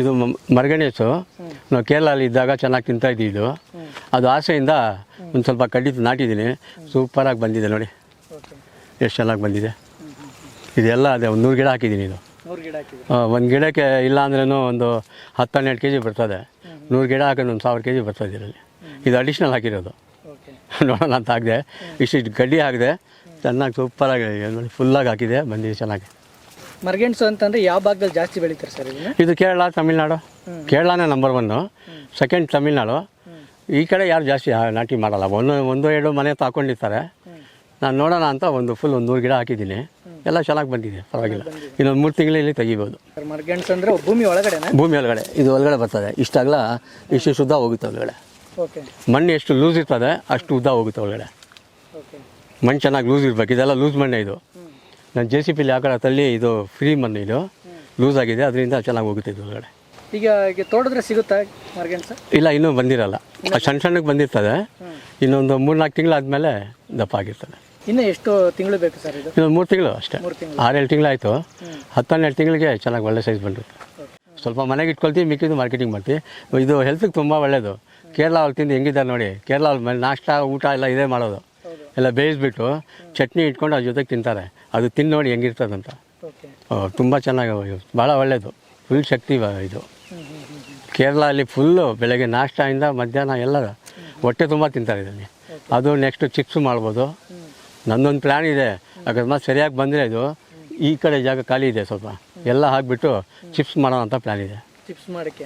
ಇದು ಮರಗಣೇಶು. ನಾವು ಕೇರಳಲ್ಲಿ ಇದ್ದಾಗ ಚೆನ್ನಾಗಿ ತಿಂತಾ ಇದ್ದೀವಿ ಇದು ಅದು ಆಸೆಯಿಂದ ಒಂದು ಸ್ವಲ್ಪ ಕಡ್ಡಿದ್ದು ನಾಟಿದ್ದೀನಿ. ಸೂಪರಾಗಿ ಬಂದಿದೆ ನೋಡಿ. ಎಷ್ಟು ಚೆನ್ನಾಗಿ ಬಂದಿದೆ. ಇದೆಲ್ಲ ಅದೇ ಒಂದು ನೂರು ಗಿಡ ಹಾಕಿದ್ದೀನಿ ಇದು. ಒಂದು ಗಿಡಕ್ಕೆ ಇಲ್ಲ ಅಂದ್ರೂ ಒಂದು ಹತ್ತು ಹನ್ನೆರಡು ಕೆ ಜಿ ಬರ್ತದೆ ನೂರು ಗಿಡ ಹಾಕಿದ್ರೆ ಒಂದು ಸಾವಿರ ಕೆ ಜಿ ಬರ್ತದೆ ಇದರಲ್ಲಿ. ಇದು ಅಡಿಷ್ನಲ್ ಹಾಕಿರೋದು. ನೋಡೋಣ ಅಂತ ಹಾಕಿದೆ ಇಷ್ಟಿಷ್ಟು ಗಡ್ಡಿ ಹಾಕಿದೆ. ಚೆನ್ನಾಗಿ ಸೂಪರಾಗಿ ನೋಡಿ. ಫುಲ್ಲಾಗಿ ಹಾಕಿದೆ. ಬಂದಿದೆ ಚೆನ್ನಾಗಿ. ಮರ್ಗೆಣ್ಸು ಅಂತಂದ್ರೆ ಯಾವ ಭಾಗದಲ್ಲಿ ಜಾಸ್ತಿ ಬೆಳೀತಾರೆ ಸರ್ ಇದನ್ನ? ಇದು ಕೇರಳ ತಮಿಳ್ನಾಡು. ಕೇರಳನೇ ನಂಬರ್ ಒನ್ನು ಸೆಕೆಂಡ್ ತಮಿಳ್ನಾಡು. ಈ ಕಡೆ ಯಾರು ಜಾಸ್ತಿ ನಾಟಿ ಮಾಡಲ್ಲ. ಒಂದು ಒಂದು ಎರಡು ಮನೆ ತಾಕೊಂಡಿರ್ತಾರೆ. ನಾನು ನೋಡೋಣ ಅಂತ ಒಂದು ಫುಲ್ ಒಂದು ನೂರು ಗಿಡ ಹಾಕಿದ್ದೀನಿ. ಎಲ್ಲ ಚೆನ್ನಾಗಿ ಬಂದಿದೆ. ಪರವಾಗಿಲ್ಲ. ಇನ್ನೊಂದು ಮೂರು ತಿಂಗಳಲ್ಲಿ ತೆಗಿಬೋದು. ಸರ್ ಅಂದರೆ ಅಂದ್ರೆ ಭೂಮಿ ಒಳಗಡೆ ಭೂಮಿ ಒಳಗಡೆ. ಇದು ಒಳಗಡೆ ಬರ್ತದೆ. ಇಷ್ಟಾಗಲ ಇಷ್ಟು ಶುದ್ಧ ಹೋಗುತ್ತೆ ಒಳಗಡೆ. ಓಕೆ. ಮಣ್ಣು ಎಷ್ಟು ಲೂಸ್ ಇರ್ತದೆ ಅಷ್ಟು ಉದ್ದ ಹೋಗುತ್ತೆ ಒಳಗಡೆ. ಓಕೆ. ಮಣ್ಣು ಚೆನ್ನಾಗಿ ಲೂಸ್ ಇರಬೇಕು. ಇದೆಲ್ಲ ಲೂಸ್ ಮಣ್ಣೆ ಇದು. ನಾನು ಜೆ ಸಿ ಪಿಲಿ ಆ ಕಡೆ ತಳ್ಳಿ ಇದು ಫ್ರೀ ಮಣ್ಣು ಇದು. ಲೂಸ್ ಆಗಿದೆ ಅದರಿಂದ ಚೆನ್ನಾಗಿ ಹೋಗುತ್ತೆ ಇದು ಒಳಗಡೆ. ಈಗ ಈಗ ತೋಡಿದ್ರೆ ಸಿಗುತ್ತಾ ಸರ್? ಇಲ್ಲ ಇನ್ನೂ ಬಂದಿರಲ್ಲ. ಸಣ್ಣ ಸಣ್ಣಕ್ಕೆ ಬಂದಿರ್ತದೆ. ಇನ್ನೊಂದು ಮೂರು ನಾಲ್ಕು ತಿಂಗಳಾದಮೇಲೆ ದಪ್ಪ ಆಗಿರ್ತದೆ. ಇನ್ನು ಎಷ್ಟು ತಿಂಗಳು ಬೇಕು ಸರ್ ಇದು? ಇನ್ನೊಂದು ಮೂರು ತಿಂಗಳು ಅಷ್ಟೇ. ಆರೇಳು ತಿಂಗಳು ಆಯಿತು ಹತ್ತನ್ನೆರಡು ತಿಂಗಳಿಗೆ ಚೆನ್ನಾಗಿ ಒಳ್ಳೆ ಸೈಜ್ ಬಂದಿರುತ್ತೆ ಸ್ವಲ್ಪ ಮನೆಗೆ ಇಟ್ಕೊಳ್ತೀವಿ ಮಿಕ್ಕಿದ್ದು ಮಾರ್ಕೆಟಿಂಗ್ ಮಾಡ್ತೀವಿ ಇದು ಹೆಲ್ತ್ಗೆ ತುಂಬ ಒಳ್ಳೆಯದು ಕೇರಳ ಅವ್ರು ತಿಂದು ಹೆಂಗಿದ್ದಾರೆ ನೋಡಿ. ಕೇರಳ ಅವ್ರ ಮೇಲೆ ನಾಷ್ಟ ಊಟ ಎಲ್ಲ ಇದೇ ಮಾಡೋದು. ಎಲ್ಲ ಬೇಯಿಸ್ಬಿಟ್ಟು ಚಟ್ನಿ ಇಟ್ಕೊಂಡು ಅದ್ರ ಜೊತೆಗೆ ತಿಂತಾರೆ. ಅದು ತಿಂದು ನೋಡಿ ಹೆಂಗಿರ್ತದಂತ. ತುಂಬ ಚೆನ್ನಾಗಿ ಭಾಳ ಒಳ್ಳೆಯದು ಫುಲ್ ಶಕ್ತಿ ಇದು. ಕೇರಳ ಅಲ್ಲಿ ಫುಲ್ಲು ಬೆಳಗ್ಗೆ ನಾಷ್ಟಾಯಿಂದ ಮಧ್ಯಾಹ್ನ ಎಲ್ಲ ಹೊಟ್ಟೆ ತುಂಬ ತಿಂತಾರೆ ಇದರಲ್ಲಿ ಅದು ನೆಕ್ಸ್ಟ್ ಚಿಪ್ಸ್ ಮಾಡ್ಬೋದು. ನನ್ನೊಂದು ಪ್ಲ್ಯಾನ್ ಇದೆ. ಅಕಸ್ಮಾತ್ ಸರಿಯಾಗಿ ಬಂದರೆ ಇದು ಈ ಕಡೆ ಜಾಗ ಖಾಲಿ ಇದೆ ಸ್ವಲ್ಪ. ಎಲ್ಲ ಹಾಕಿಬಿಟ್ಟು ಚಿಪ್ಸ್ ಮಾಡೋಣ ಅಂತ ಪ್ಲ್ಯಾನ್ ಇದೆ.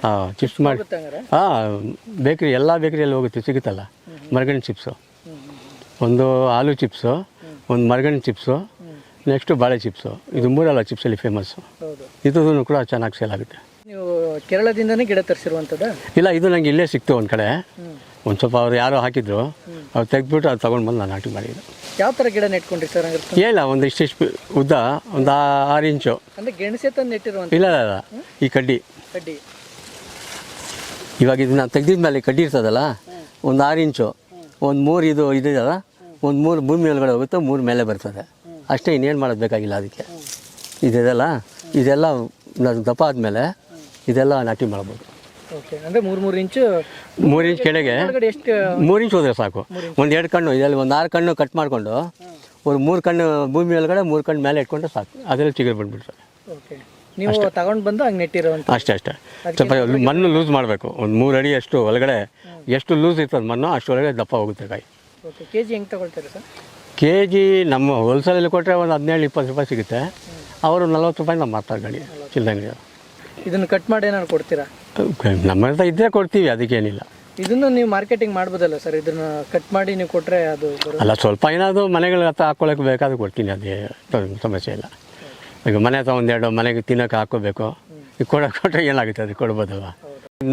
ಹಾಂ ಚಿಪ್ಸ್ ಮಾಡಿ ಹಾಂ ಬೇಕ್ರಿ ಎಲ್ಲ ಬೇಕ್ರಿಯಲ್ಲಿ ಹೋಗುತ್ತೆ ಸಿಗುತ್ತಲ್ಲ. ಮರಗಣ್ಣ ಚಿಪ್ಸು. ಒಂದು ಆಲೂ ಚಿಪ್ಸು ಒಂದು ಮರಗಣ್ಣೆ ಚಿಪ್ಸು ನೆಕ್ಸ್ಟು ಬಾಳೆ ಚಿಪ್ಸು. ಇದು ಮೂರಲ್ಲ ಚಿಪ್ಸಲ್ಲಿ ಫೇಮಸ್ಸು ಇದು ಕೂಡ ಚೆನ್ನಾಗಿ ಸೇಲ್ ಆಗುತ್ತೆ. ನೀವು ಕೇರಳದಿಂದನೇ ಗಿಡ ತರಿಸಿರುವಂಥದ್ದು? ಇಲ್ಲ ಇದು ನನಗೆ ಇಲ್ಲೇ ಸಿಕ್ತು ಒಂದು ಕಡೆ. ಒಂದು ಸ್ವಲ್ಪ ಅವ್ರು ಯಾರೋ ಹಾಕಿದ್ರು ಅವ್ರು ತೆಗೆದ್ಬಿಟ್ಟು ಅದು ತೊಗೊಂಡು ಬಂದು ನಾನು ನಾಟಿ ಮಾಡಿದ್ರು ಯಾವ ಥರ ಗಿಡ ನೆಟ್ಕೊಂಡ್ರಿ ಸರ್ ಹಂಗಾರೆ ಇಲ್ಲ ಒಂದು ಇಷ್ಟಿಷ್ಟು ಉದ್ದ ಒಂದು ಆರು ಇಂಚು. ಅಂದ್ರೆ ಗೆಣಸೆ ತಂದು ನೆಟ್ಟಿರುವಂಥ ಇಲ್ಲ ಇಲ್ಲ, ಇಲ್ಲ. ಈ ಕಡ್ಡಿ. ಕಡ್ಡಿ. ಇವಾಗ ಇದನ್ನ ತೆಗೆದಿದ್ಮೇಲೆ ಕಡ್ಡಿ ಇರ್ತದಲ್ಲ ಒಂದು ಆರು ಇಂಚು ಒಂದು ಮೂರು ಇದು ಇದೆಯಲ್ಲ ಒಂದು ಮೂರು ಭೂಮಿ ಒಳಗಡೆ ಹೋಗುತ್ತೆ ಮೂರು ಮೇಲೆ ಬರ್ತದೆ. ಅಷ್ಟೇ ಇನ್ನೇನು ಮಾಡೋದು ಬೇಕಾಗಿಲ್ಲ ಅದಕ್ಕೆ. ಇದೆಲ್ಲ ಇದೆಲ್ಲ ನಾನು ದಪ್ಪ ಆದಮೇಲೆ ಇದೆಲ್ಲ ನಾಟಿ ಮಾಡ್ಬೋದು. ಅಂದರೆ ಮೂರು ಮೂರು ಇಂಚು ಮೂರು ಇಂಚ್ ಕೆಳಗೆ ಒಳಗಡೆ ಎಷ್ಟು ಮೂರು ಇಂಚ್ ಹೋದ್ರೆ ಸಾಕು. ಒಂದು ಎರಡು ಕಣ್ಣು ಇದರಲ್ಲಿ ಒಂದು ಆರು ಕಣ್ಣು ಕಟ್ ಮಾಡಿಕೊಂಡು ಒಂದು ಮೂರು ಕಣ್ಣು ಭೂಮಿ ಒಳಗಡೆ ಮೂರು ಕಣ್ಣು ಮೇಲೆ ಇಟ್ಕೊಂಡ್ರೆ ಸಾಕು. ಅದರಲ್ಲಿ ಚಿಗುರು ಬಂದ್ಬಿಡ್ತದೆ ಓಕೆ ನೀವು ತಗೊಂಡು ಬಂದು ಹಂಗೆ ಅಷ್ಟೇ ಅಷ್ಟೇ. ಸ್ವಲ್ಪ ಮಣ್ಣು ಲೂಸ್ ಮಾಡಬೇಕು. ಒಂದು ಮೂರು ಅಡಿ ಅಷ್ಟು ಒಳಗಡೆ ಎಷ್ಟು ಲೂಸ್ ಇರ್ತದೆ ಮಣ್ಣು ಅಷ್ಟೊಳಗೆ ದಪ್ಪ ಹೋಗುತ್ತೆ ಕಾಯಿ ಓಕೆ ಕೆ ಜಿ ಹೆಂಗೆ ತಗೊಳ್ತೀರಾ ಸರ್ ಕೆ ಜಿ ನಮ್ಮ ಹೋಲ್ಸೇಲಲ್ಲಿ ಕೊಟ್ಟರೆ ಒಂದು ಹದಿನೇಳು ಇಪ್ಪತ್ತು ರೂಪಾಯಿ ಸಿಗುತ್ತೆ. ಅವರು ನಲ್ವತ್ತು ರೂಪಾಯಿ ನಾವು ಮಾರ್ತಾರೆ ಗಾಡಿ ಚಿಲ್ಲಂಗಡಿ ಇದನ್ನು ಕಟ್ ಮಾಡಿ ಏನಾದ್ರು ಕೊಡ್ತೀರಾ? ನಮ್ಮ ಹತ್ರ ಇದ್ದರೆ ಕೊಡ್ತೀವಿ ಅದಕ್ಕೇನಿಲ್ಲ. ಇದನ್ನು ನೀವು ಮಾರ್ಕೆಟಿಂಗ್ ಮಾಡ್ಬೋದಲ್ಲ ಸರ್ ಇದನ್ನು ಕಟ್ ಮಾಡಿ ನೀವು ಕೊಟ್ಟರೆ ಅದು ಬರೋ ಅಲ್ಲ ಸ್ವಲ್ಪ ಏನಾದರೂ ಮನೆಗಳ ಹತ್ರ ಹಾಕ್ಕೊಳಕ್ಕೆ ಬೇಕಾದ್ರೆ ಕೊಡ್ತೀನಿ ಅದೇ ಸಮಸ್ಯೆ ಇಲ್ಲ. ಈಗ ಮನೆ ಹತ್ರ ಒಂದೆರಡು ಮನೆಗೆ ತಿನ್ನೋಕೆ ಹಾಕೋಬೇಕು. ಈಗ ಕೊಡ ಕೊಟ್ಟರೆ ಏನಾಗುತ್ತೆ ಅದು ಕೊಡ್ಬೋದಲ್ವ?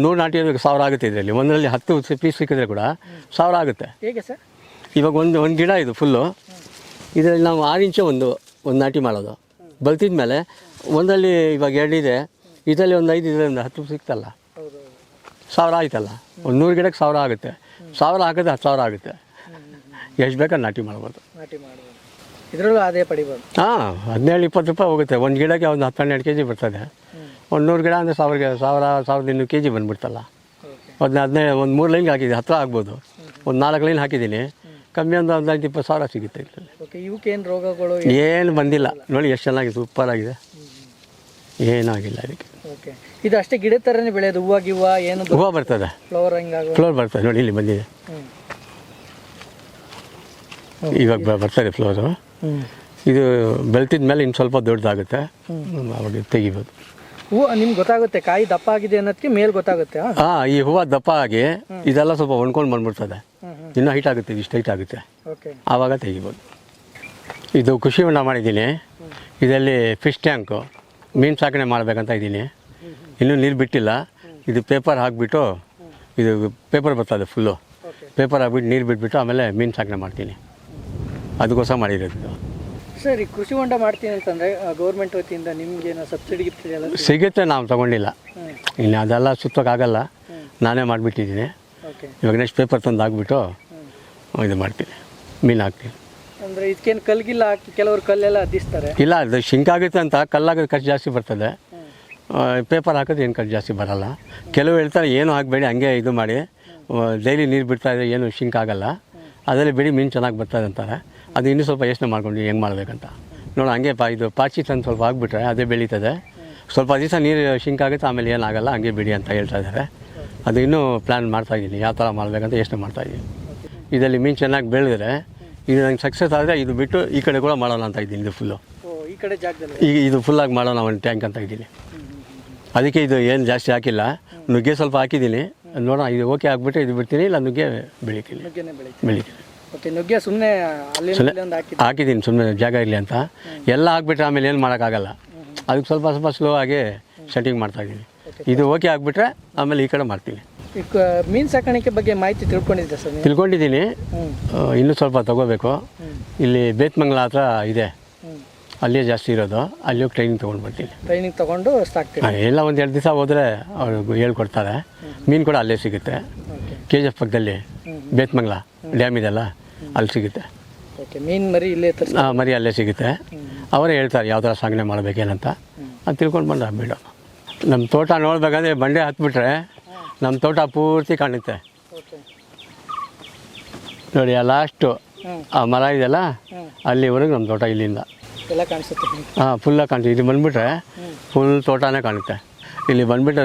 ನೂರು ನಾಟಿ ಅದಕ್ಕೆ ಸಾವಿರ ಆಗುತ್ತೆ ಇದರಲ್ಲಿ. ಒಂದರಲ್ಲಿ ಹತ್ತು ಪೀಸ್ ಸಿಕ್ಕಿದ್ರೆ ಕೂಡ ಸಾವಿರ ಆಗುತ್ತೆ. ಹೇಗೆ ಸರ್ ಇವಾಗ ಒಂದು ಒಂದು ಗಿಡ ಇದು ಫುಲ್ಲು. ಇದರಲ್ಲಿ ನಾವು ಆರು ಇಂಚು ಒಂದು ಒಂದು ನಾಟಿ ಮಾಡೋದು. ಬಲ್ತಿದ ಮೇಲೆ ಒಂದರಲ್ಲಿ ಇವಾಗ ಎರಡಿದೆ ಇದರಲ್ಲಿ ಒಂದು ಐದು ಇದರಲ್ಲಿ ಹತ್ತು ಸಿಕ್ತಲ್ಲ. ಸಾವಿರ ಆಯ್ತಲ್ಲ. ಒಂದು ನೂರು ಗಿಡಕ್ಕೆ ಸಾವಿರ ಆಗುತ್ತೆ. ಸಾವಿರ ಹಾಕಿದ್ರೆ ಹತ್ತು ಸಾವಿರ ಆಗುತ್ತೆ. ಎಷ್ಟು ಬೇಕಾದ್ರೆ ನಾಟಿ ಮಾಡ್ಬೋದು. ನಾಟಿ ಮಾಡ್ಬೋದು. ಇದರಲ್ಲೂ ಅದೇ ಪಡಿಬೋದು ಹಾಂ ಹದಿನೇಳು ಇಪ್ಪತ್ತು ರೂಪಾಯಿ ಹೋಗುತ್ತೆ. ಒಂದು ಗಿಡಕ್ಕೆ ಒಂದು ಹತ್ತು ಹನ್ನೆರಡು ಕೆ ಜಿ ಬರ್ತದೆ ಒಂದು ನೂರು ಗಿಡ ಅಂದರೆ ಸಾವಿರ ಸಾವಿರ ಸಾವಿರದ ಇನ್ನೂರು ಕೆ ಜಿ ಬಂದುಬಿಡ್ತಲ್ಲ. ಅದನ್ನ ಒಂದು ಹದಿನೈದು ಒಂದು ಮೂರು ಲೈನ್ಗೆ ಹಾಕಿದ್ದೀನಿ. ಹತ್ತಿರ ಆಗ್ಬೋದು. ಒಂದು ನಾಲ್ಕು ಲೈನ್ ಹಾಕಿದ್ದೀನಿ. ಕಮ್ಮಿ ಒಂದು ಐದು ಇಪ್ಪತ್ತು ಸಾವಿರ ಸಿಗುತ್ತೆ ಇದರಲ್ಲಿ ಓಕೆ ಇವಕ್ಕೇನು ರೋಗಗಳು ಏನು ಬಂದಿಲ್ಲ. ನೋಡಿ ಎಷ್ಟು ಚೆನ್ನಾಗಿದೆ ಸೂಪರ್ ಆಗಿದೆ. ಏನಾಗಿಲ್ಲ ಅದಕ್ಕೆ ಓಕೆ ಇದು ಅಷ್ಟೇ ಗಿಡ ಥರನೇ ಬೆಳೆಯೋದು ಹೂವು ಗಿವ್ವ ಏನು ಹೂವು ಬರ್ತದೆ. ಫ್ಲವರ್ ಹಿಂಗಾಗೋ ಫ್ಲೋರ್ ಬರ್ತದೆ. ನೋಡಿ ಇಲ್ಲಿ ಬಂದಿದೆ. ಇವಾಗ ಬ- ಬರ್ತದೆ ಫ್ಲೋರು ಇದು ಬೆಳ್ತಿದ ಮೇಲೆ ಇನ್ನು ಸ್ವಲ್ಪ ದೊಡ್ಡದಾಗುತ್ತೆ. ಅವಾಗ ತೆಗಿಬೋದು. ಹೂವು ನಿಮ್ಗೆ ಗೊತ್ತಾಗುತ್ತೆ ಕಾಯಿ ದಪ್ಪ ಆಗಿದೆ ಅನ್ನೋದಕ್ಕೆ ಮೇಲೆ ಗೊತ್ತಾಗುತ್ತೆ ಹಾಂ ಈ ಹೂವು ದಪ್ಪ ಆಗಿ ಇದೆಲ್ಲ ಸ್ವಲ್ಪ ಒಣ್ಕೊಂಡು ಬಂದ್ಬಿಡ್ತದೆ. ಇನ್ನೂ ಹೈಟ್ ಆಗುತ್ತೆ ಇಷ್ಟು ಹೈಟ್ ಆಗುತ್ತೆ. ಓಕೆ ಆವಾಗ ತೆಗಿಬೋದು. ಇದು ಕೃಷಿ ಹೊಂಡ ಮಾಡಿದ್ದೀನಿ. ಇದರಲ್ಲಿ ಫಿಶ್ ಟ್ಯಾಂಕು ಮೀನು ಸಾಕಣೆ ಮಾಡಬೇಕಂತ ಇದ್ದೀನಿ. ಇನ್ನೂ ನೀರು ಬಿಟ್ಟಿಲ್ಲ. ಇದು ಪೇಪರ್ ಹಾಕಿಬಿಟ್ಟು ಇದು ಪೇಪರ್ ಬರ್ತದೆ ಫುಲ್ಲು ಪೇಪರ್ ಹಾಕ್ಬಿಟ್ಟು ನೀರು ಬಿಟ್ಬಿಟ್ಟು ಆಮೇಲೆ ಮೀನು ಸಾಕಣೆ ಮಾಡ್ತೀನಿ. ಅದಕ್ಕೋಸ್ಕರ ಮಾಡಿರೋದು ಸರಿ ಕೃಷಿ ಹೊಂಡ ಮಾಡ್ತೀನಿ ಅಂತಂದರೆ ಗೌರ್ಮೆಂಟ್ ವತಿಯಿಂದ ನಿಮ್ಗೇನೋ ಸಬ್ಸಿಡಿ ಸಿಗುತ್ತೆ? ನಾವು ತೊಗೊಂಡಿಲ್ಲ. ಇನ್ನು ಅದೆಲ್ಲ ಸುತ್ತೋಕ್ಕಾಗಲ್ಲ ನಾನೇ ಮಾಡಿಬಿಟ್ಟಿದ್ದೀನಿ. ಇವಾಗ ನೆಕ್ಸ್ಟ್ ಪೇಪರ್ ತಂದು ಹಾಕ್ಬಿಟ್ಟು ಇದು ಮಾಡ್ತೀನಿ. ಮೀನು ಹಾಕ್ತೀನಿ. ಅಂದರೆ ಇದಕ್ಕೇನು ಕಲ್ಗಿಲ್ಲ ಹಾಕಿ ಕೆಲವರು ಕಲ್ಲೆಲ್ಲ ಅದ್ದಿಸ್ತಾರೆ ಇಲ್ಲ ಅದು ಶಿಂಕ್ ಆಗುತ್ತೆ ಅಂತ ಕಲ್ಲಾಗೋದು ಖರ್ಚು ಜಾಸ್ತಿ ಬರ್ತದೆ. ಪೇಪರ್ ಹಾಕೋದು ಏನು ಖರ್ಚು ಜಾಸ್ತಿ ಬರೋಲ್ಲ. ಕೆಲವು ಹೇಳ್ತಾರೆ ಏನು ಹಾಕಬೇಡಿ ಹಂಗೆ ಇದು ಮಾಡಿ. ಡೈಲಿ ನೀರು ಬಿಡ್ತಾ ಇದ್ರೆ ಏನು ಶಿಂಕ್ ಆಗಲ್ಲ. ಅದರಲ್ಲಿ ಬಿಡಿ ಮೀನು ಚೆನ್ನಾಗಿ ಬರ್ತದೆ ಅಂತಾರೆ. ಅದು ಇನ್ನೂ ಸ್ವಲ್ಪ ಯೋಚನೆ ಮಾಡ್ಕೊಂಡು ಹೆಂಗೆ ಮಾಡಬೇಕಂತ. ನೋಡಿ ಹಂಗೆ ಪಾ ಇದು ಪಾಚಿ ತಂದು ಸ್ವಲ್ಪ ಹಾಕ್ಬಿಟ್ರೆ ಅದೇ ಬೆಳೀತದೆ. ಸ್ವಲ್ಪ ದಿವಸ ನೀರು ಶಿಂಕ್ ಆಗುತ್ತೆ ಆಮೇಲೆ ಏನಾಗಲ್ಲ ಹಂಗೆ ಬಿಡಿ ಅಂತ ಹೇಳ್ತಾ ಇದ್ದಾರೆ. ಅದು ಇನ್ನೂ ಪ್ಲ್ಯಾನ್ ಮಾಡ್ತಾಯಿದ್ದೀನಿ ಯಾವ ಥರ ಮಾಡಬೇಕಂತ ಯೋಚನೆ ಮಾಡ್ತಾಯಿದ್ದೀನಿ ಇದರಲ್ಲಿ ಮೀನು ಚೆನ್ನಾಗಿ ಬೆಳೆದ್ರೆ ಇದು ನಂಗೆ ಸಕ್ಸಸ್ ಆದರೆ ಇದು ಬಿಟ್ಟು ಈ ಕಡೆ ಕೂಡ ಮಾಡೋಣ ಅಂತ ಇದ್ದೀನಿ ಇದು ಫುಲ್ಲು ಈ ಕಡೆ ಜಾಗದಲ್ಲಿ? ಈಗ ಇದು ಫುಲ್ಲಾಗಿ ಮಾಡೋಣ ಒಂದು ಟ್ಯಾಂಕ್ ಅಂತ ಇದ್ದೀನಿ. ಅದಕ್ಕೆ ಇದು ಏನು ಜಾಸ್ತಿ ಹಾಕಿಲ್ಲ. ನುಗ್ಗೆ ಸ್ವಲ್ಪ ಹಾಕಿದ್ದೀನಿ. ನೋಡೋಣ ಇದು ಓಕೆ ಹಾಕ್ಬಿಟ್ಟು ಇದು ಬಿಡ್ತೀನಿ ಇಲ್ಲ ನುಗ್ಗೆ ಬೆಳಿತೀನಿ. ಬೆಳಿತೀನಿ. ಓಕೆ ನುಗ್ಗೆ ಸುಮ್ಮನೆ ಹಾಕಿದ್ದೀನಿ ಸುಮ್ಮನೆ ಜಾಗ ಇರಲಿ ಅಂತ. ಎಲ್ಲ ಹಾಕ್ಬಿಟ್ರೆ ಆಮೇಲೆ ಏನು ಮಾಡೋಕ್ಕಾಗಲ್ಲ. ಅದಕ್ಕೆ ಸ್ವಲ್ಪ ಸ್ವಲ್ಪ ಸ್ಲೋ ಆಗಿ ಸೆಟ್ಟಿಂಗ್ ಮಾಡ್ತಾಯಿದ್ದೀನಿ ಇದು ಓಕೆ ಆಗಿಬಿಟ್ರೆ ಆಮೇಲೆ ಈ ಕಡೆ ಮಾಡ್ತೀನಿ ಮೀನು ಸಾಕಾಣಿಕೆ ಬಗ್ಗೆ ಮಾಹಿತಿ ತಿಳ್ಕೊಂಡಿದ್ದೆ ಸರ್ ನೀವು? ತಿಳ್ಕೊಂಡಿದ್ದೀನಿ. ಇನ್ನೂ ಸ್ವಲ್ಪ ತಗೋಬೇಕು. ಇಲ್ಲಿ ಬೇತ್ಮಂಗ್ಲ ಹತ್ರ ಇದೆ. ಅಲ್ಲೇ ಜಾಸ್ತಿ ಇರೋದು. ಅಲ್ಲಿ ಹೋಗಿ ಟ್ರೈನಿಂಗ್ ತೊಗೊಂಡು ಬರ್ತೀನಿ. ಟ್ರೈನಿಂಗ್ ತೊಗೊಂಡು ಸಾಕ್ತೀವಿ ಆ, ಎಲ್ಲ ಒಂದು ಎರಡು ದಿವಸ ಹೋದರೆ ಅವ್ರು ಹೇಳ್ಕೊಡ್ತಾರೆ. ಮೀನು ಕೂಡ ಅಲ್ಲೇ ಸಿಗುತ್ತೆ. ಕೆ ಜಿ ಎಫ್ ಪಕ್ಕದಲ್ಲಿ. ಬೇತ್ಮಂಗ್ಲ ಡ್ಯಾಮ್ ಇದೆಲ್ಲ ಅಲ್ಲಿ ಸಿಗುತ್ತೆ. ಓಕೆ ಮೀನ್ ಮರಿ ಇಲ್ಲೇ ತರಿಸಿ ಆ, ಮರಿ ಅಲ್ಲೇ ಸಿಗುತ್ತೆ. ಅವರೇ ಹೇಳ್ತಾರೆ ಯಾವ ಥರ ಸಾಗಣೆ ಮಾಡಬೇಕೇನಂತ ಅದು ತಿಳ್ಕೊಂಡು ಬಂದ ಬಿಡು ನಮ್ಮ ತೋಟ ನೋಡ್ಬೇಕಂದ್ರೆ ಬಂಡೆ ಹತ್ಬಿಟ್ರೆ ನಮ್ಮ ತೋಟ ಪೂರ್ತಿ ಕಾಣುತ್ತೆ. ನೋಡಿ ಆ ಲಾಸ್ಟು ಆ ಮರ ಇದೆಯಲ್ಲ ಅಲ್ಲಿವರೆಗೆ ನಮ್ಮ ತೋಟ ಇಲ್ಲಿಂದ. ಹಾಂ ಫುಲ್ಲಾಗಿ ಕಾಣ್ತೀವಿ ಇಲ್ಲಿ ಬಂದುಬಿಟ್ರೆ ಫುಲ್ ತೋಟನೇ ಕಾಣುತ್ತೆ. ಇಲ್ಲಿ ಬಂದುಬಿಟ್ಟು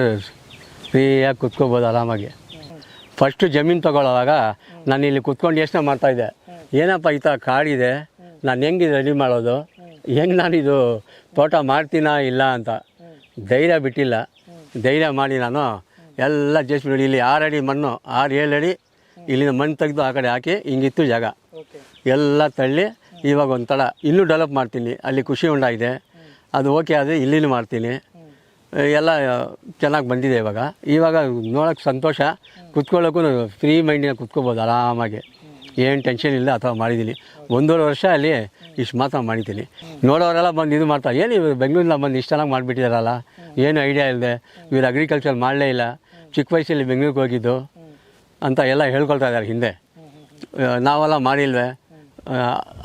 ಫ್ರೀಯಾಗಿ ಕುತ್ಕೋಬೋದು ಆರಾಮಾಗಿ. ಫಸ್ಟು ಜಮೀನು ತಗೊಳ್ಳೋವಾಗ ನಾನು ಇಲ್ಲಿ ಕುತ್ಕೊಂಡು ಯೋಚನೆ ಮಾಡ್ತಾಯಿದ್ದೆ ಏನಪ್ಪ ಈ ಥರ ಕಾಡಿದೆ? ನಾನು ಹೆಂಗೆ ರೆಡಿ ಮಾಡೋದು? ಹೆಂಗೆ ಇದು ತೋಟ ಮಾಡ್ತೀನಾ ಇಲ್ಲ ಅಂತ. ಧೈರ್ಯ ಬಿಟ್ಟಿಲ್ಲ. ಧೈರ್ಯ ಮಾಡಿ ನಾನು ಎಲ್ಲ ಜೇಸ್ಮಿ ನೋಡಿ ಇಲ್ಲಿ ಆರು ಅಡಿ ಮಣ್ಣು ಆರು ಏಳು ಅಡಿ ಇಲ್ಲಿನ ಮಣ್ಣು ತೆಗೆದು ಆ ಕಡೆ ಹಾಕಿ ಹಿಂಗಿತ್ತು ಜಾಗ. ಎಲ್ಲ ತಳ್ಳಿ ಇವಾಗ ಒಂಥರ ಇನ್ನೂ ಡೆವಲಪ್ ಮಾಡ್ತೀನಿ. ಅಲ್ಲಿ ಖುಷಿ ಉಂಡಾಗಿದೆ. ಇದೆ ಅದು ಓಕೆ ಆದರೆ ಇಲ್ಲಿನೂ ಮಾಡ್ತೀನಿ. ಎಲ್ಲ ಚೆನ್ನಾಗಿ ಬಂದಿದೆ ಇವಾಗ. ಇವಾಗ ನೋಡೋಕ್ಕೆ ಸಂತೋಷ. ಕುತ್ಕೊಳ್ಳೋಕ್ಕೂ ಫ್ರೀ ಮೈಂಡಿನ ಕುತ್ಕೋಬೋದು ಆರಾಮಾಗಿ. ಏನು ಟೆನ್ಷನ್ ಇಲ್ಲ ಅಥವಾ ಮಾಡಿದ್ದೀನಿ. ಒಂದೂವರೆ ವರ್ಷ ಅಲ್ಲಿ ಇಷ್ಟು ಮಾತ್ರ ಮಾಡಿದ್ದೀನಿ. ನೋಡೋರೆಲ್ಲ ಬಂದು ಇದು ಮಾಡ್ತಾರೆ. ಏನು ಇವರು ಬೆಂಗಳೂರಿನ ಬಂದು ಇಷ್ಟು ಚೆನ್ನಾಗಿ ಮಾಡಿಬಿಟ್ಟಿದಾರಲ್ಲ? ಏನು ಐಡಿಯಾ ಇಲ್ಲದೆ ಇವರು ಅಗ್ರಿಕಲ್ಚರ್ ಮಾಡಲೇ ಇಲ್ಲ. ಚಿಕ್ಕ ವಯಸ್ಸಲ್ಲಿ ಬೆಂಗಳೂರಿಗೆ ಹೋಗಿದ್ದು ಅಂತ ಎಲ್ಲ ಹೇಳ್ಕೊಳ್ತಾ ಇದ್ದಾರೆ ಹಿಂದೆ. ನಾವೆಲ್ಲ ಮಾಡಿಲ್ವೇ?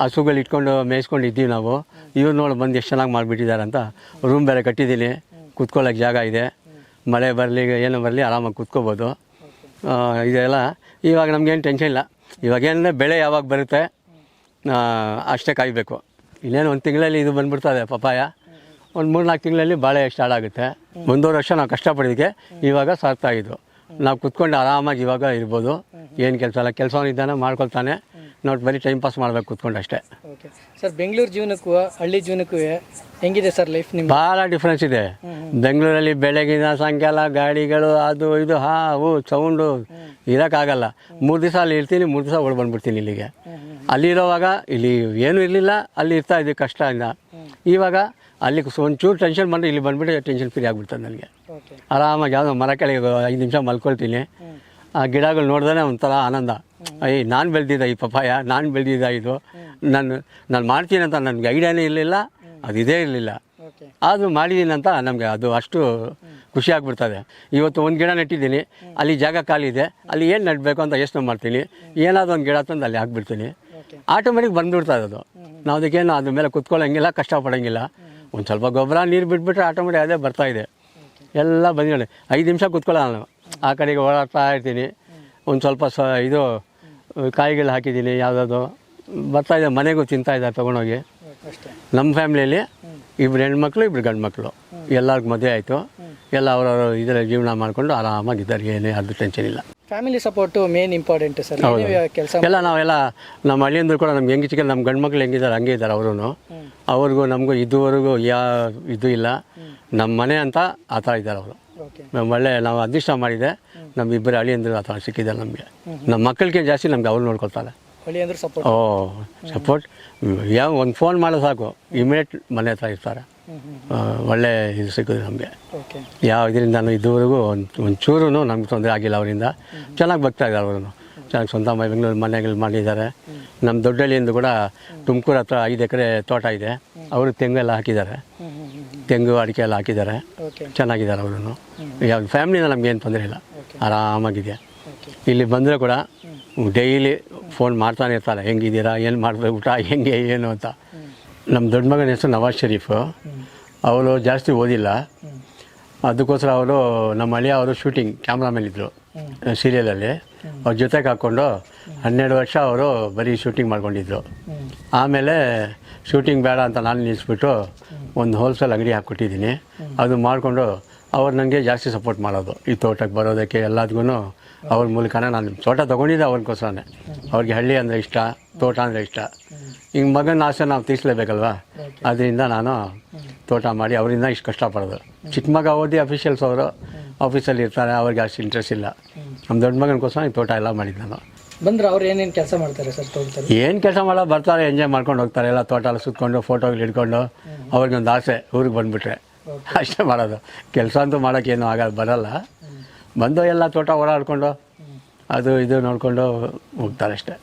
ಹಸುಗಳು ಇಟ್ಕೊಂಡು ಮೇಯಿಸ್ಕೊಂಡು ಇದ್ದೀವಿ ನಾವು. ಇವ್ರು ನೋಡಿ ಬಂದು ಎಷ್ಟು ಚೆನ್ನಾಗಿ ಮಾಡಿಬಿಟ್ಟಿದ್ದಾರೆ ಅಂತ ರೂಮ್ ಬೇರೆ ಕಟ್ಟಿದ್ದೀನಿ. ಕುತ್ಕೊಳ್ಳೋಕ್ಕೆ ಜಾಗ ಇದೆ. ಮಳೆ ಬರಲಿ, ಏನು ಬರಲಿ ಆರಾಮಾಗಿ ಕೂತ್ಕೋಬೋದು. ಇದೆಲ್ಲ ಇವಾಗ ನಮಗೇನು ಟೆನ್ಷನ್ ಇಲ್ಲ. ಇವಾಗ ಏನಂದರೆ ಬೆಳೆ ಯಾವಾಗ ಬರುತ್ತೆ? ಅಷ್ಟೇ ಕಾಯಬೇಕು. ಇನ್ನೇನು ಒಂದು ತಿಂಗಳಲ್ಲಿ ಇದು ಬಂದ್ಬಿಡ್ತದೆ ಪಪ್ಪಾಯ. ಒಂದು ಮೂರು ನಾಲ್ಕು ತಿಂಗಳಲ್ಲಿ ಬಾಳೆ ಸ್ಟಾರ್ಟ್ ಆಗುತ್ತೆ. ಒಂದೂವರೆ ವರ್ಷ ನಾವು ಕಷ್ಟಪಡೋದಕ್ಕೆ ಇವಾಗ ಸಾರ್ತಾ ಇದ್ದು ನಾವು ಕುತ್ಕೊಂಡು ಆರಾಮಾಗಿ ಇವಾಗ ಇರ್ಬೋದು. ಏನು ಕೆಲಸ ಇಲ್ಲ. ಕೆಲಸವನಿದ್ದಾನೆ ಮಾಡ್ಕೊಳ್ತಾನೆ. ನಾವು ಬರೀ ಟೈಮ್ ಪಾಸ್ ಮಾಡಬೇಕು ಕುತ್ಕೊಂಡು ಅಷ್ಟೇ. ಓಕೆ ಸರ್ ಬೆಂಗಳೂರು ಜೀವನಕ್ಕೂ ಹಳ್ಳಿ ಜೀವನಕ್ಕೂ ಹೆಂಗಿದೆ ಸರ್ ಲೈಫ್ ನಿಮ್ಮ ಭಾಳ ಡಿಫ್ರೆನ್ಸ್ ಇದೆ. ಬೆಂಗಳೂರಲ್ಲಿ ಬೆಳಗಿನ ಸಾಯಂಕಾಲ ಗಾಡಿಗಳು ಅದು ಇದು ಹಾವು ಸೌಂಡು ಇರೋಕ್ಕಾಗಲ್ಲ. ಮೂರು ದಿವಸ ಅಲ್ಲಿ ಇರ್ತೀನಿ ಮೂರು ದಿವಸ ಒಳಗೆ ಬಂದ್ಬಿಡ್ತೀನಿ ಇಲ್ಲಿಗೆ. ಅಲ್ಲಿರೋವಾಗ ಇಲ್ಲಿ ಏನೂ ಇರಲಿಲ್ಲ ಅಲ್ಲಿ ಇರ್ತಾ ಇದ್ದೆ ಕಷ್ಟದಿಂದ ಇವಾಗ ಅಲ್ಲಿ ಒಂಚೂರು ಟೆನ್ಷನ್ ಬಂದರೆ ಇಲ್ಲಿ ಬಂದುಬಿಟ್ಟು ಟೆನ್ಷನ್ ಫ್ರೀ ಆಗಿಬಿಡ್ತದೆ ನನಗೆ. ಆರಾಮಾಗಿ ಯಾವುದೋ ಮರ ಕೆಳಗೆ ಐದು ನಿಮಿಷ ಮಲ್ಕೊಳ್ತೀನಿ. ಆ ಗಿಡಗಳು ನೋಡಿದ್ರೆ ಒಂಥರ ಆನಂದ. ಅಯ್ಯ ನಾನು ಬೆಳೆದಿದ್ದ ಈ ಪಪಾಯ ನಾನು ಬೆಳೆದಿದ್ದ ಇದು. ನಾನು ನಾನು ಮಾಡ್ತೀನಿ ಅಂತ ನನಗೆ ಐಡಿಯಾನೇ ಇರಲಿಲ್ಲ ಅದು ಇದೇ ಇರಲಿಲ್ಲ. ಆದರೂ ಮಾಡಿದ್ದೀನಿ ಅಂತ ನಮಗೆ ಅದು ಅಷ್ಟು ಖುಷಿ ಆಗ್ಬಿಡ್ತದೆ. ಇವತ್ತು ಒಂದು ಗಿಡ ನೆಟ್ಟಿದ್ದೀನಿ ಅಲ್ಲಿ ಜಾಗ ಖಾಲಿ ಇದೆ ಅಲ್ಲಿ ಏನು ನೆಡಬೇಕು ಅಂತ ಯೋಚನೆ ಮಾಡ್ತೀನಿ. ಏನಾದರೂ ಒಂದು ಗಿಡ ತಂದು ಅಲ್ಲಿ ಹಾಕ್ಬಿಡ್ತೀನಿ. ಆಟೋಮೆಟಿಕ್ ಬಂದ್ಬಿಡ್ತದೆ ಅದು ನಾವು ಅದಕ್ಕೇನು ಅದ್ರ ಮೇಲೆ ಕುತ್ಕೊಳ್ಳೋಂಗಿಲ್ಲ ಕಷ್ಟಪಡೋಂಗಿಲ್ಲ. ಒಂದು ಸ್ವಲ್ಪ ಗೊಬ್ಬರ ನೀರು ಬಿಟ್ಬಿಟ್ರೆ ಆಟೋಮೆಟಿಕ್ ಅದೇ ಬರ್ತಾ ಇದೆ. ಎಲ್ಲ ಬಂದಿನೋಡಿ ಐದು ನಿಮಿಷ ಕುತ್ಕೊಳ್ಳೋಣ ನಾನು. ಆ ಕಡೆಗೆ ಓಡಾಡ್ತಾ ಇರ್ತೀನಿ. ಒಂದು ಸ್ವಲ್ಪ ಸ ಇದು ಕಾಯಿಗಳು ಹಾಕಿದ್ದೀನಿ ಯಾವುದಾದ್ರು. ಬರ್ತಾ ಇದೆ ಮನೆಗೂ ತಿಂತಾ ಇದ್ದಾರೆ ತೊಗೊಂಡೋಗಿ. ನಮ್ಮ ಫ್ಯಾಮ್ಲಿಯಲ್ಲಿ ಇಬ್ರು ಹೆಣ್ಮಕ್ಳು ಇಬ್ರು ಗಂಡು ಮಕ್ಕಳು ಎಲ್ಲರಿಗೂ ಮದುವೆ ಆಯಿತು. ಎಲ್ಲ ಅವರವರು ಇದರ ಜೀವನ ಮಾಡಿಕೊಂಡು ಆರಾಮಾಗಿದ್ದಾರೆ ಏನೇ ಅದು ಟೆನ್ಷನ್ ಇಲ್ಲ. Family support main important sir ಕೆಲಸ ಎಲ್ಲ ನಾವೆಲ್ಲ ನಮ್ಮ ಹಳ್ಳಿಯಂದ್ರು ಕೂಡ ನಮ್ಗೆ ಹೆಂಗೆ ಚಿಕ್ಕ ನಮ್ಮ ಗಂಡು ಮಕ್ಳು ಹೆಂಗಿದ್ದಾರೆ ಹಂಗೆ ಇದ್ದಾರೆ ಅವರು ಅವ್ರಿಗೂ ನಮಗೂ ಇದುವರೆಗೂ ಯಾ ಇದು ಇಲ್ಲ. ನಮ್ಮ ಮನೆ ಅಂತ ಆ ಥರ ಇದ್ದಾರೆ ಅವರು. ನಮ್ಮ ಒಳ್ಳೆ ನಾವು ಅದೃಷ್ಟ ಮಾಡಿದೆ. ನಮ್ಮ ಇಬ್ಬರು ಹಳ್ಳಿಯಂದ್ರು ಆ ಥರ ಸಿಕ್ಕಿದ್ದಾರೆ ನಮಗೆ. ನಮ್ಮ ಮಕ್ಕಳಿಗೆ ಜಾಸ್ತಿ ನಮ್ಗೆ ಅವ್ರು ನೋಡ್ಕೊಳ್ತಾರೆ. ಓ ಸಪೋರ್ಟ್ ಯಾವ ಒಂದು ಫೋನ್ ಮಾಡೋ ಸಾಕು. ಇಮಿಡಿಯೇಟ್ ಮನೆ ಹತ್ರ ಇರ್ತಾರೆ. ಒಳ್ಳೆ ಇದು ಸಿಕ್ಕಿದ್ರು ನಮಗೆ. ಯಾವ ಇದರಿಂದ ಇದುವರೆಗೂ ಒಂದು ಒಂಚೂರು ನಮ್ಗೆ ತೊಂದರೆ ಆಗಿಲ್ಲ ಅವರಿಂದ. ಚೆನ್ನಾಗಿ ಬರ್ತಾ ಇದ್ದಾರೆ ಅವರು. ಚೆನ್ನಾಗಿ ಸ್ವಂತ ಮ- ಬೆಂಗಳೂರು ಮನೆಗಳು ಮಾಡಿದ್ದಾರೆ. ನಮ್ಮ ದೊಡ್ಡಳ್ಳಿಯಿಂದ ಕೂಡ ತುಮಕೂರು ಹತ್ರ ಐದು ಎಕರೆ ತೋಟ ಇದೆ. ಅವರು ತೆಂಗೆಲ್ಲ ಹಾಕಿದ್ದಾರೆ. ತೆಂಗು ಅಡಿಕೆ ಎಲ್ಲ ಹಾಕಿದ್ದಾರೆ. ಚೆನ್ನಾಗಿದ್ದಾರೆ ಅವರು ಯಾವ ಫ್ಯಾಮಿಲಿನ ನಮಗೇನು ತೊಂದರೆ ಇಲ್ಲ. ಆರಾಮಾಗಿದೆ. ಇಲ್ಲಿ ಬಂದರೆ ಕೂಡ ಡೈಲಿ ಫೋನ್ ಮಾಡ್ತಾನೆ ಇರ್ತಾರೆ. ಹೆಂಗಿದ್ದೀರಾ ಏನು ಮಾಡ್ಬೇಕು ಊಟ ಹೆಂಗೆ ಏನು ಅಂತ. ನಮ್ಮ ದೊಡ್ಡ ಮಗನ ಹೆಸರು ನವಾಜ್ ಶರೀಫು. ಅವಳು ಜಾಸ್ತಿ ಓದಿಲ್ಲ. ಅದಕ್ಕೋಸ್ಕರ ಅವರು ನಮ್ಮ ಅಳಿಯ ಅವರು ಶೂಟಿಂಗ್ ಮೇಲೆ ಇದ್ದರು ಸೀರಿಯಲಲ್ಲಿ ಅವ್ರ ಜೊತೆಗೆ ಹಾಕ್ಕೊಂಡು ಹನ್ನೆರಡು ವರ್ಷ ಅವರು ಬರೀ ಶೂಟಿಂಗ್ ಮಾಡ್ಕೊಂಡಿದ್ರು. ಆಮೇಲೆ ಶೂಟಿಂಗ್ ಬೇಡ ಅಂತ ನಾನು ನಿಲ್ಲಿಸ್ಬಿಟ್ಟು ಒಂದು ಹೋಲ್ಸೇಲ್ ಅಂಗಡಿ ಹಾಕ್ಕೊಟ್ಟಿದ್ದೀನಿ. ಅದು ಮಾಡಿಕೊಂಡು ಅವ್ರು ನನಗೆ ಜಾಸ್ತಿ ಸಪೋರ್ಟ್ ಮಾಡೋದು. ಈ ತೋಟಕ್ಕೆ ಬರೋದಕ್ಕೆ ಎಲ್ಲದಕ್ಕೂ ಅವ್ರ ಮೂಲಕನೇ ನಾನು ತೋಟ ತೊಗೊಂಡಿದ್ದೆ ಅವ್ರಿಗೋಸ್ಕರನೇ. ಅವ್ರಿಗೆ ಹಳ್ಳಿ ಅಂದರೆ ಇಷ್ಟ ತೋಟ ಅಂದರೆ ಇಷ್ಟ. ಹಿಂಗೆ ಮಗನ ಆಸೆ ನಾವು ತೀರಿಸ್ಲೇಬೇಕಲ್ವಾ? ಅದರಿಂದ ನಾನು ತೋಟ ಮಾಡಿ ಅವರಿಂದ ಇಷ್ಟು ಕಷ್ಟಪಡೋದು. ಚಿಕ್ಕ ಮಗ ಓದಿ ಅಫಿಷಿಯಲ್ಸ್ ಅವರು ಆಫೀಸಲ್ಲಿ ಇರ್ತಾರೆ ಅವ್ರಿಗೆ ಅಷ್ಟು ಇಂಟ್ರೆಸ್ಟ್ ಇಲ್ಲ. ನಮ್ಮ ದೊಡ್ಡ ಮಗನಿಗೋಸ್ಕರ ಈ ತೋಟ ಎಲ್ಲ ಮಾಡಿದ್ದು ನಾನು. ಬಂದ್ರೆ ಅವ್ರು ಏನೇನು ಕೆಲಸ ಮಾಡ್ತಾರೆ ಸರ್ ತೋಟದಲ್ಲಿ? ಏನು ಕೆಲಸ ಮಾಡೋ ಬರ್ತಾರೆ ಎಂಜಾಯ್ ಮಾಡ್ಕೊಂಡು ಹೋಗ್ತಾರೆ ಎಲ್ಲ ತೋಟ ಎಲ್ಲ ಸುತ್ಕೊಂಡು ಫೋಟೋಗಳು ಹಿಡ್ಕೊಂಡು ಅವ್ರಿಗೊಂದು ಆಸೆ ಊರಿಗೆ ಬಂದುಬಿಟ್ರೆ. ಅಷ್ಟೇ ಮಾಡೋದು. ಕೆಲಸ ಅಂತೂ ಮಾಡೋಕ್ಕೇನು ಆಗಲ್ಲ ಬರಲ್ಲ. ಬಂದು ಎಲ್ಲ ತೋಟ ಓಡಾಡ್ಕೊಂಡು ಅದು ಇದು ನೋಡಿಕೊಂಡು ಹೋಗ್ತಾರೆ ಅಷ್ಟೇ.